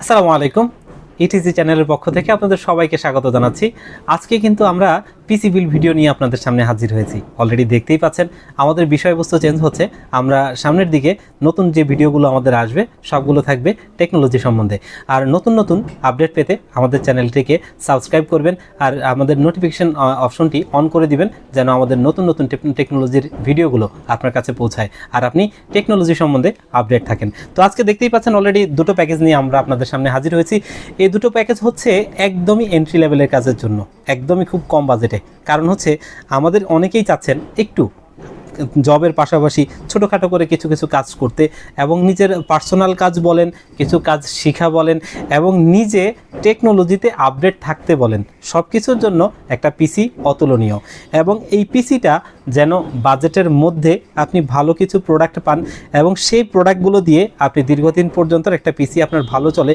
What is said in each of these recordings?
আসসালামু আলাইকুম ইটিসি চ্যানেলের পক্ষ থেকে আপনাদের সবাইকে স্বাগত জানাচ্ছি। আজকে কিন্তু আমরা পিসি বিল ভিডিও নিয়ে আপনাদের সামনে হাজির হয়েছি। অলরেডি দেখতেই পাচ্ছেন, আমাদের বিষয়বস্তু চেঞ্জ হচ্ছে। আমরা সামনের দিকে নতুন যে ভিডিওগুলো আমাদের আসবে, সবগুলো থাকবে টেকনোলজি সম্বন্ধে। আর নতুন নতুন আপডেট পেতে আমাদের চ্যানেলটিকে সাবস্ক্রাইব করবেন আর আমাদের নোটিফিকেশন অপশনটি অন করে দিবেন, যেন আমাদের নতুন নতুন টেকনোলজির ভিডিওগুলো আপনার কাছে পৌঁছায় আর আপনি টেকনোলজি সম্বন্ধে আপডেট থাকেন। তো আজকে দেখতেই পাচ্ছেন অলরেডি দুটো প্যাকেজ নিয়ে আমরা আপনাদের সামনে হাজির হয়েছি। এই দুটো প্যাকেজ হচ্ছে একদমই এন্ট্রি লেভেলের কাজের জন্য, একদমই খুব কম বাজেটে কারণ হচ্ছে, আমাদের অনেকেই চাচ্ছেন একটু জবের পাশাপাশি ছোটোখাটো করে কিছু কিছু কাজ করতে এবং নিজের পার্সোনাল কাজ বলেন, কিছু কাজ শিখা বলেন এবং নিজে টেকনোলজিতে আপডেট থাকতে বলেন। সব কিছুর জন্য একটা পিসি অতুলনীয় এবং এই পিসিটা যেন বাজেটের মধ্যে আপনি ভালো কিছু প্রোডাক্ট পান এবং সেই প্রোডাক্টগুলো দিয়ে আপনি দীর্ঘদিন পর্যন্ত একটা পিসি আপনার ভালো চলে।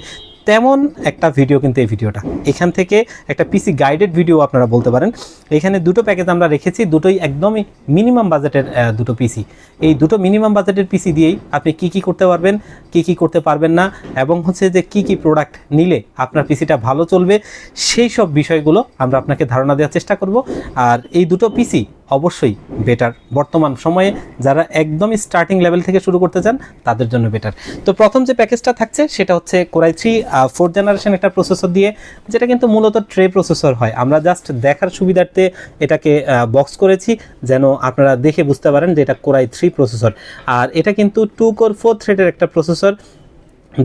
তেমন একটা ভিডিও কিন্তু এই ভিডিওটা এখান থেকে একটা পিসি গাইডেড ভিডিও আপনারা বলতে পারেন। এখানে দুটো প্যাকেজ আমরা রেখেছি, দুটোই একদমই মিনিমাম বাজেটের দুটো পিসি এই দুটো মিনিমাম বাজেটের পিসি দিয়েই আপনি কি কি করতে পারবেন, কি কি করতে পারবেন না, এবং হচ্ছে যে কি কি প্রোডাক্ট নিলে আপনার পিসিটা ভালো চলবে, সেই সব বিষয়গুলো আমরা আপনাকে ধারণা দেওয়ার চেষ্টা করব। আর এই দুটো পিসি অবশ্যই বেটার বর্তমান সময়ে যারা একদমই স্টার্টিং লেভেল থেকে শুরু করতে চান, তাদের জন্য বেটার তো প্রথম যে প্যাকেজটা থাকছে, সেটা হচ্ছে core i three fourth generation একটা প্রসেসর দিয়ে, যেটা কিন্তু মূলত ট্রে প্রসেসর হয়। আমরা জাস্ট দেখার সুবিধার্থে এটাকে বক্স করেছি, যেন আপনারা দেখে বুঝতে পারেন যে এটা কোরাই থ্রি প্রসেসর আর এটা কিন্তু টু কোর ফোর থ্রেডের একটা প্রসেসর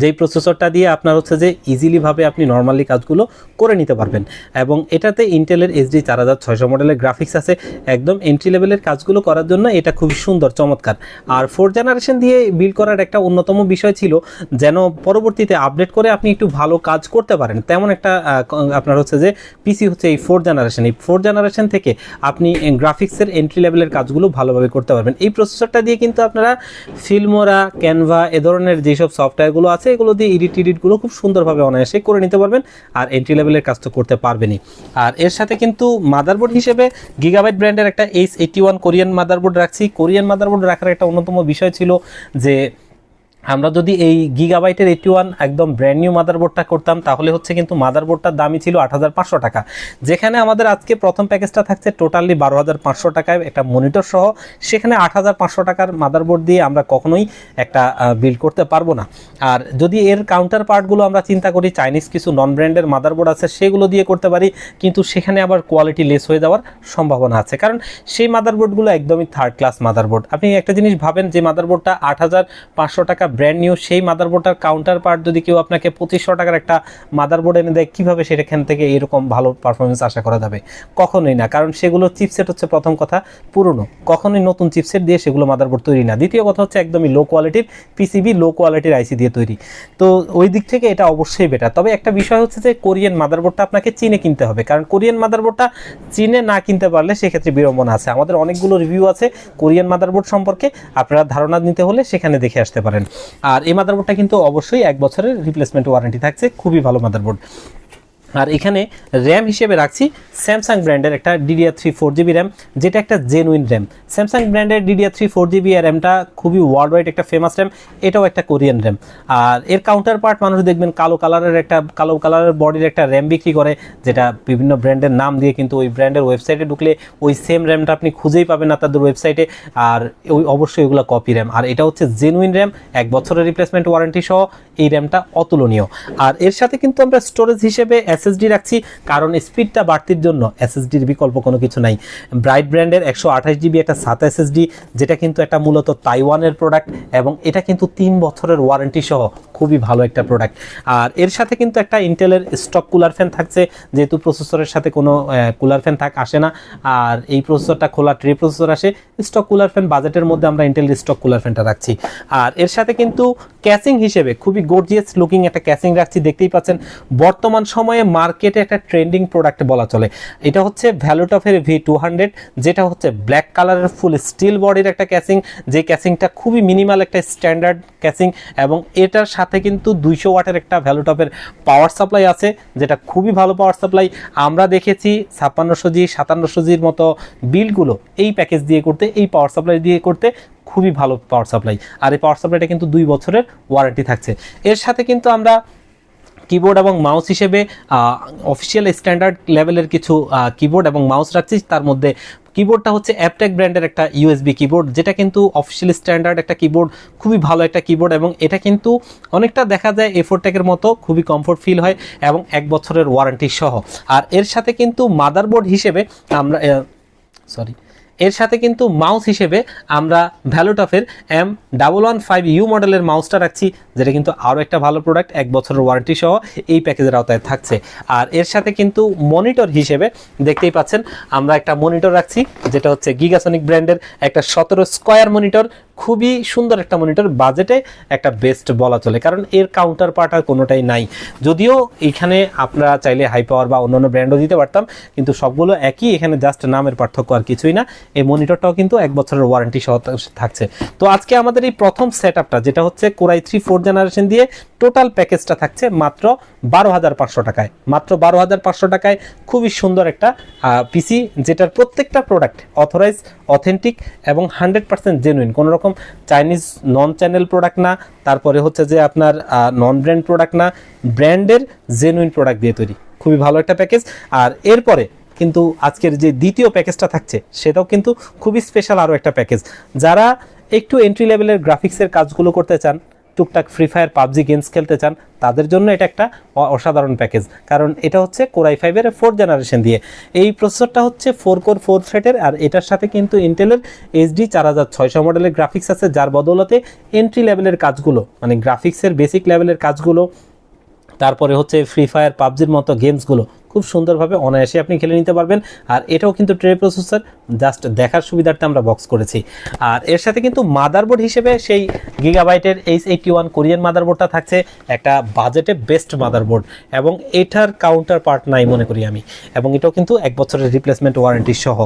যেই প্রসেসরটা দিয়ে আপনার হচ্ছে যে ইজিলিভাবে আপনি নর্মালি কাজগুলো করে নিতে পারবেন। এবং এটাতে ইন্টেলের এইচডি চার হাজার ছয়শো মডেলের গ্রাফিক্স আছে। একদম এন্ট্রি লেভেলের কাজগুলো করার জন্য এটা খুবই সুন্দর, চমৎকার। আর ফোর জেনারেশন দিয়ে বিল্ড করার একটা অন্যতম বিষয় ছিল যেন পরবর্তীতে আপডেট করে আপনি একটু ভালো কাজ করতে পারেন। তেমন একটা আপনার হচ্ছে যে পিসি হচ্ছে এই ফোর জেনারেশন এই ফোর জেনারেশন থেকে আপনি গ্রাফিক্সের এন্ট্রি লেভেলের কাজগুলো ভালোভাবে করতে পারবেন। এই প্রসেসরটা দিয়ে কিন্তু আপনারা ফিল্মোরা ক্যানভা এ ধরনের যেসব সফটওয়্যারগুলো আছে এগুলো দিয়ে এডিট টিডিটগুলো খুব সুন্দরভাবে অনায়াসে করে নিতে পারবেন আর এন্ট্রি লেভেলের কাজ তো করতে পারবেনই। আর এর সাথে কিন্তু মাদারবোর্ড হিসেবে গিগাবাইট ব্র্যান্ডের একটা H eighty one Korean motherboard রাখছি। কোরিয়ান মাদারবোর্ড রাখার একটা অন্যতম বিষয় ছিল যে আমরা যদি এই গিগাবাইটের এইটি ওয়ান একদম ব্র্যান্ড নিউ মাদারবোর্ডটা করতাম, তাহলে হচ্ছে কিন্তু মাদারবোর্ডটার দামই ছিল আট হাজার পাঁচশো টাকা। যেখানে আমাদের আজকে প্রথম প্যাকেজটা থাকছে টোটালি বারো হাজার পাঁচশো টাকায় একটা মনিটর সহ। সেখানে আট হাজার পাঁচশো টাকার মাদারবোর্ড দিয়ে আমরা কখনোই একটা বিল্ড করতে পারব না। আর যদি এর কাউন্টার পার্টগুলো আমরা চিন্তা করি চাইনিজ কিছু নন ব্র্যান্ডের মাদারবোর্ড আছে, সেগুলো দিয়ে করতে পারি, কিন্তু সেখানে আবার কোয়ালিটি লেস হয়ে যাওয়ার সম্ভাবনা আছে। কারণ সেই মাদারবোর্ডগুলো একদমই থার্ড ক্লাস মাদারবোর্ড আপনি একটা জিনিস ভাবেন যে মাদারবোর্ডটা আট হাজার পাঁচশো টাকা ব্র্যান্ড নিউ সেই মাদারবোর্ডটার কাউন্টার পার্ট যদি কেউ আপনাকে পঁচিশশো টাকার একটা মাদারবোর্ড এনে দেয়, কীভাবে সেখান থেকে এরকম ভালো পারফরমেন্স আশা করা যাবে? কখনোই না, কারণ সেগুলো চিপসেট হচ্ছে প্রথম কথা, পুরনো। কখনোই নতুন চিপসেট দিয়ে সেগুলো মাদারবোর্ড তৈরি না। দ্বিতীয় কথা হচ্ছে একদমই লো কোয়ালিটির পিসিবি লো কোয়ালিটির আইসি দিয়ে তৈরি। তো ওই দিক থেকে এটা অবশ্যই বেটার তবে একটা বিষয় হচ্ছে যে, কোরিয়ান মাদারবোর্ডটা আপনাকে চিনে কিনতে হবে। কারণ কোরিয়ান মাদারবোর্ডটা চিনে না কিনতে পারলে সেক্ষেত্রে বিড়ম্বনা আছে। আমাদের অনেকগুলো রিভিউ আছে কোরিয়ান মাদারবোর্ড সম্পর্কে। আপনারা ধারণা নিতে হলে সেখানে দেখে আসতে পারেন। আর এই মাদারবোর্ডটা কিন্তু অবশ্যই এক বছরের রিপ্লেসমেন্ট ওয়ারেন্টি থাকছে খুবই ভালো মাদারবোর্ড আর এখানে র্যাম হিসেবে রাখছি স্যামসাং ব্র্যান্ডের একটা DDR three four GB RAM যেটা একটা জেনুইন র্যাম স্যামসাং ব্র্যান্ডের ডিডিআর থ্রি ফোর জিবি র্যামটা খুবই ওয়ার্ল্ড ওয়াইড একটা ফেমাস র্যাম এটাও একটা কোরিয়ান র্যাম আর এর কাউন্টার পার্ট মানুষ দেখবেন কালো কালারের একটা, কালো কালারের বডির একটা র্যাম বিক্রি করে, যেটা বিভিন্ন ব্র্যান্ডের নাম দিয়ে কিন্তু ওই ব্র্যান্ডের ওয়েবসাইটে ঢুকলে ওই সেম র্যামটা আপনি খুঁজেই পাবেন না তাদের ওয়েবসাইটে আর ওই অবশ্যই ওগুলো কপি র্যাম আর এটা হচ্ছে জেনুইন র্যাম এক বছরের রিপ্লেসমেন্ট ওয়ারেন্টি সহ এই র্যামটা অতুলনীয়। আর এর সাথে কিন্তু আমরা স্টোরেজ হিসেবে এসএসডি রাখছি, কারণ স্পিডটা বাড়তির জন্য এসএসডির বিকল্প কোনো কিছু নাই। ব্রাইট ব্র্যান্ডের একশো আঠাশ জিবি একটা সাত এসএসডি, যেটা কিন্তু একটা মূলত তাইওয়ানের প্রোডাক্ট এবং এটা কিন্তু তিন বছরের ওয়ারেন্টি সহ খুবই ভালো একটা প্রোডাক্ট আর এর সাথে কিন্তু একটা ইন্টেলের স্টক কুলার ফ্যান থাকছে, যেহেতু প্রসেসরের সাথে কোনো কুলার ফ্যান থাক, আসে না। আর এই প্রসেসরটা খোলা ট্রে প্রসেসর আসে স্টক কুলার ফ্যান বাজেটের মধ্যে আমরা ইন্টেল স্টক কুলার ফ্যানটা রাখছি। আর এর সাথে কিন্তু ক্যাসিং হিসেবে খুবই গর্জিয়াস লুকিং একটা ক্যাসিং রাখছি, দেখতেই পাচ্ছেন। বর্তমান সময়ে মার্কেটে একটা ট্রেন্ডিং প্রোডাক্ট বলা চলে। এটা হচ্ছে ভ্যালুটফের ভি টু হান্ড্রেড যেটা হচ্ছে ব্ল্যাক কালারের ফুল স্টিল বডির একটা ক্যাসিং যে ক্যাসিংটা খুবই মিনিমাল একটা স্ট্যান্ডার্ড ক্যাসিং এবং এটার সাথে কিন্তু দুইশো ওয়াটের একটা ভ্যালুটপের পাওয়ার সাপ্লাই আছে, যেটা খুবই ভালো পাওয়ার সাপ্লাই আমরা দেখেছি ছাপ্পান্নশো জি, সাতান্নশো জির মতো বিলগুলো এই প্যাকেজ দিয়ে করতে, এই পাওয়ার সাপ্লাই দিয়ে করতে খুবই ভালো পাওয়ার সাপ্লাই আর এই পাওয়ার সাপ্লাইটা কিন্তু দুই বছরের ওয়ারেন্টি থাকছে। এর সাথে কিন্তু আমরা কিবোর্ড এবং মাউস হিসেবে অফিসিয়াল স্ট্যান্ডার্ড লেভেলের কিছু কিবোর্ড এবং মাউস রাখছি। তার মধ্যে কিবোর্ডটা হচ্ছে অ্যাপটেক ব্র্যান্ডের একটা ইউএসবি কিবোর্ড যেটা কিন্তু অফিসিয়াল স্ট্যান্ডার্ড একটা কিবোর্ড খুবই ভালো একটা কিবোর্ড এবং এটা কিন্তু অনেকটা দেখা যায় এফোরটেকের মতো, খুবই কমফোর্ট ফিল হয় এবং এক বছরের ওয়ারেন্টি সহ। আর এর সাথে কিন্তু মাদারবোর্ড হিসেবে আমরা সরি এর সাথে কিন্তু মাউস হিসেবে আমরা ভ্যালুটফের M double one five U মডেলের মাউসটা রাখছি, যেটা কিন্তু আরও একটা ভালো প্রোডাক্ট এক বছরের ওয়ারেন্টি সহ এই প্যাকেজের আওতায় থাকছে। আর এর সাথে কিন্তু মনিটর হিসেবে দেখতেই পাচ্ছেন, আমরা একটা মনিটর রাখছি, যেটা হচ্ছে গিগাসনিক ব্র্যান্ডের একটা সতেরো স্কোয়ার মনিটর খুবই সুন্দর একটা মনিটর বাজেটে একটা বেস্ট বলা চলে। কারণ এর কাউন্টার পার্ট আর কোনোটাই নাই। যদিও এখানে আপনারা চাইলে হাই পাওয়ার বা অন্যান্য ব্র্যান্ডও দিতে পারতাম, কিন্তু সবগুলো একই, এখানে জাস্ট নামের পার্থক্য আর কিছুই না। এই মনিটরটাও কিন্তু এক বছরের ওয়ারেন্টি সহ থাকছে। তো আজকে আমাদের এই প্রথম সেট যেটা হচ্ছে core i three four generation দিয়ে টোটাল প্যাকেজটা থাকছে মাত্র বারো হাজার পাঁচশো টাকায়। মাত্র বারো হাজার পাঁচশো টাকায় খুবই সুন্দর একটা পিসি যেটার প্রত্যেকটা প্রোডাক্ট অথরাইজ অথেন্টিক এবং হান্ড্রেড পার্সেন্ট জেনুইন কোনো রকম চাইনিজ নন চ্যানেল প্রোডাক্ট না, তারপরে হচ্ছে যে আপনার নন ব্র্যান্ড প্রোডাক্ট না, ব্র্যান্ডের জেনুইন প্রোডাক্ট দিয়ে তৈরি। খুবই ভালো একটা প্যাকেজ। আর এরপরে কিন্তু আজকের যে দ্বিতীয় প্যাকেজটা থাকছে, সেটাও কিন্তু খুবই স্পেশাল আরও একটা প্যাকেজ। যারা একটু এন্ট্রি লেভেলের গ্রাফিক্সের কাজগুলো করতে চান টুকটাক ফ্রি ফায়ার পাবজি গেমস খেলতে চান, তাদের জন্য এটা একটা অসাধারণ প্যাকেজ কারণ এটা হচ্ছে কোরাই ফাইভের ফোর্থ জেনারেশন দিয়ে। এই প্রসেসরটা হচ্ছে ফোর কোর ফোর থ্রেটের আর এটার সাথে কিন্তু ইন্টেলের এইচডি চার হাজার ছয়শো মডেলের গ্রাফিক্স আছে, যার বদৌলতে এন্ট্রি লেভেলের কাজগুলো মানে গ্রাফিক্সের বেসিক লেভেলের কাজগুলো, তারপরে হচ্ছে ফ্রি ফায়ার পাবজির মতো গেমসগুলো খুব সুন্দরভাবে অনায়াসে আপনি খেলে নিতে পারবেন। আর এটাও কিন্তু ট্রে প্রসেসর, জাস্ট দেখার সুবিধার্থে আমরা বক্স করেছি। আর এর সাথে কিন্তু মাদারবোর্ড হিসেবে সেই গিগাবাইটের এইচ এইটি ওয়ান কোরিয়ান মাদারবোর্ডটা থাকছে, একটা বাজেটে বেস্ট মাদারবোর্ড এবং এটার কাউন্টার পার্ট নাই মনে করি আমি। এবং এটাও কিন্তু এক বছরের রিপ্লেসমেন্ট ওয়ারেন্টি সহ।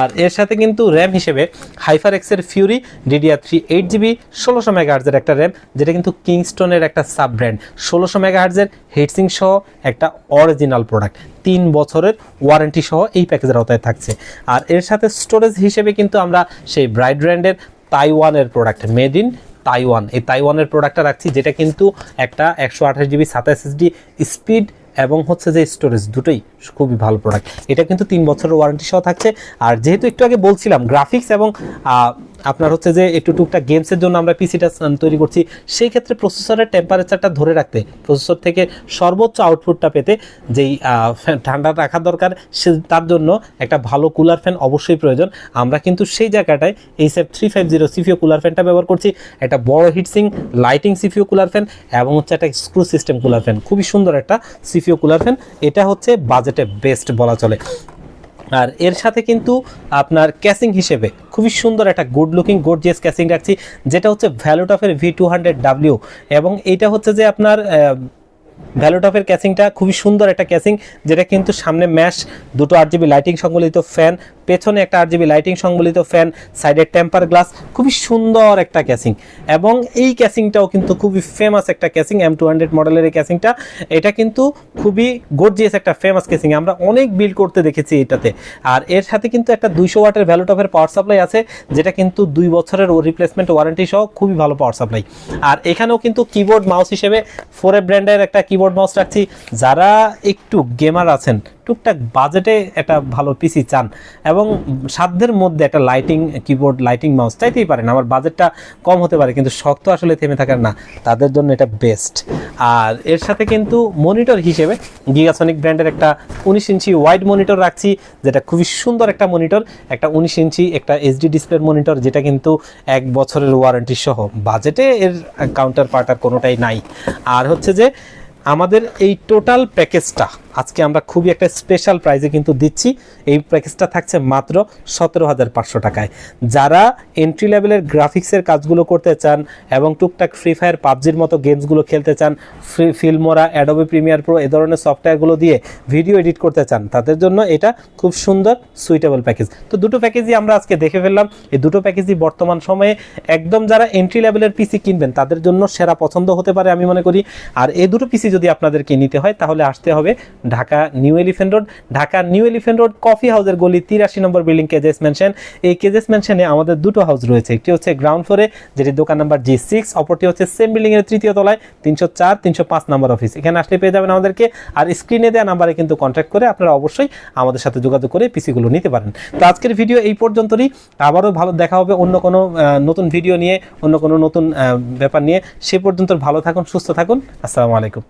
আর এর সাথে কিন্তু র্যাম হিসেবে হাইফার এক্সের Fury DDR three eight GB ষোলোশো মেগাহার্জের একটা র্যাম যেটা কিন্তু কিংস্টনের একটা সাব ব্র্যান্ড ষোলোশো মেগাহার্জের হিটসিং সহ একটা অরিজিনাল প্রোডাক্ট তিন বছরের ওয়ারেন্টি সহ এই প্যাকেজের আওতায় থাকছে। আর এর সাথে স্টোরেজ হিসেবে কিন্তু আমরা সেই ব্রাইট ব্র্যান্ডের তাইওয়ানের প্রোডাক্ট মেড ইন তাইওয়ান এই তাইওয়ানের প্রোডাক্টটা রাখছি, যেটা কিন্তু একটা একশো আঠাশ জিবি সাতাশ এসডি স্পিড এবং হচ্ছে যে স্টোরেজ দুটোই খুবই ভালো প্রোডাক্ট এটা কিন্তু তিন বছরের ওয়ারেন্টি সহ থাকছে। আর যেহেতু একটু আগে বলছিলাম গ্রাফিক্স এবং আপনার হচ্ছে যে একটু টুকটাক গেমসের জন্য আমরা পিসিটা তৈরি করছি, সেই ক্ষেত্রে প্রসেসরের টেম্পারেচারটা ধরে রাখতে প্রসেসর থেকে সর্বোচ্চ আউটপুটটা পেতে যেই ঠান্ডা রাখা দরকার, সে, তার জন্য একটা ভালো কুলার ফ্যান অবশ্যই প্রয়োজন। আমরা কিন্তু সেই জায়গাটায় এই সেফ থ্রি ফাইভ জিরো সিফিও কুলার ফ্যানটা ব্যবহার করছি, একটা বড় হিটসিং লাইটিং সিফিও কুলার ফ্যান এবং হচ্ছে একটা স্ক্রু সিস্টেম কুলার ফ্যান খুবই সুন্দর একটা সিফিও কুলার ফ্যান এটা হচ্ছে বাজেটে বেস্ট বলা চলে। আর এর সাথে কিন্তু আপনার ক্যাসিং হিসেবে খুবই সুন্দর একটা good looking good gorgeous casing রাখছি, যেটা হচ্ছে ভ্যালোটফের ভি টু হান্ড্রেড ডাব্লিউ এবং এইটা হচ্ছে যে আপনার ভ্যালোটফের ক্যাসিংটা খুবই সুন্দর একটা ক্যাসিং যেটা কিন্তু সামনে ম্যাশ দুটো আট জিবি লাইটিং সংবলিত ফ্যান পেছনে একটা আট জিবি লাইটিং সংবলিত ফ্যান সাইডের টেম্পার গ্লাস খুবই সুন্দর একটা ক্যাসিং এবং এই ক্যাসিংটাও কিন্তু খুবই ফেমাস একটা ক্যাসিং এম টু হান্ড্রেড মডেলের এই ক্যাসিংটা এটা কিন্তু খুবই গর্জিয়াস একটা ফেমাস ক্যাসিং আমরা অনেক বিল্ড করতে দেখেছি এটাতে। আর এর সাথে কিন্তু একটা দুইশো ওয়াটের ভ্যালুটপের পাওয়ার সাপ্লাই আছে, যেটা কিন্তু দুই বছরের রিপ্লেসমেন্ট ওয়ারেন্টি সহ খুবই ভালো পাওয়ার সাপ্লাই আর এখানেও কিন্তু কিবোর্ড মাউস হিসেবে ফোরে ব্র্যান্ডের একটা কিবোর্ড মাউস রাখছি। যারা একটু গেমার আছেন টুকটাক বাজেটে একটা ভালো পিসি চান এবং সাধ্যের মধ্যে একটা লাইটিং কিবোর্ড লাইটিং মাউস চাইতেই পারেন। আমার বাজেটটা কম হতে পারে, কিন্তু শক্ত আসলে থেমে থাকার না। তাদের জন্য এটা বেস্ট আর এর সাথে কিন্তু মনিটর হিসেবে গিগাসনিক ব্র্যান্ডের একটা উনিশ ইঞ্চি ওয়াইড মনিটর রাখছি, যেটা খুবই সুন্দর একটা মনিটর একটা উনিশ ইঞ্চি একটা এইচডি ডিসপ্লের মনিটর যেটা কিন্তু এক বছরের ওয়ারেন্টি সহ। বাজেটে এর কাউন্টার পার্ট আর কোনোটাই নাই। আর হচ্ছে যে, আমাদের এই টোটাল প্যাকেজটা আজকে আমরা খুবই একটা স্পেশাল প্রাইজে কিন্তু দিচ্ছি। এই প্যাকেজটা থাকছে মাত্র সতেরো হাজার পাঁচশো টাকায়। যারা এন্ট্রি লেভেলের গ্রাফিক্সের কাজগুলো করতে চান এবং টুকটাক ফ্রি ফায়ার পাবজির মতো গেমসগুলো খেলতে চান free Filmora Adobe Premiere Pro এ ধরনের সফটওয়্যারগুলো দিয়ে ভিডিও এডিট করতে চান, তাদের জন্য এটা খুব সুন্দর সুইটেবল প্যাকেজ তো দুটো প্যাকেজই আমরা আজকে দেখে ফেললাম। এই দুটো প্যাকেজই বর্তমান সময়ে একদম যারা এন্ট্রি লেভেলের পিসি কিনবেন, তাদের জন্য সেরা পছন্দ হতে পারে আমি মনে করি। আর এই দুটো পিসি যদি আপনাদেরকে নিতে হয়, তাহলে আসতে হবে Dhaka New Elephant Road, Dhaka New Elephant Road coffee হাউসের গলি তিরাশি নম্বর বিল্ডিং কেজেস মেনশন এই কেজেস মেনশনে আমাদের দুটো হাউস রয়েছে, একটি হচ্ছে গ্রাউন্ড ফ্লোরে, যেটি দোকান নাম্বার জি সিক্স অপরটি হচ্ছে সেম বিল্ডিং এর তৃতীয় তলায়, তিনশো চার, তিনশো পাঁচ নম্বর অফিস। এখানে আসলে পেয়ে যাবেন আমাদেরকে, আর স্ক্রিনে দেওয়া নাম্বারে কিন্তু কন্ট্যাক্ট করে আপনারা অবশ্যই আমাদের সাথে যোগাযোগ করে পিসিগুলো নিতে পারেন। তো আজকের ভিডিও এই পর্যন্তই আবারও ভালো দেখা হবে অন্য কোনো নতুন ভিডিও নিয়ে, অন্য কোনো নতুন ব্যাপার নিয়ে। সে পর্যন্ত ভালো থাকুন, সুস্থ থাকুন। আসসালামু আলাইকুম।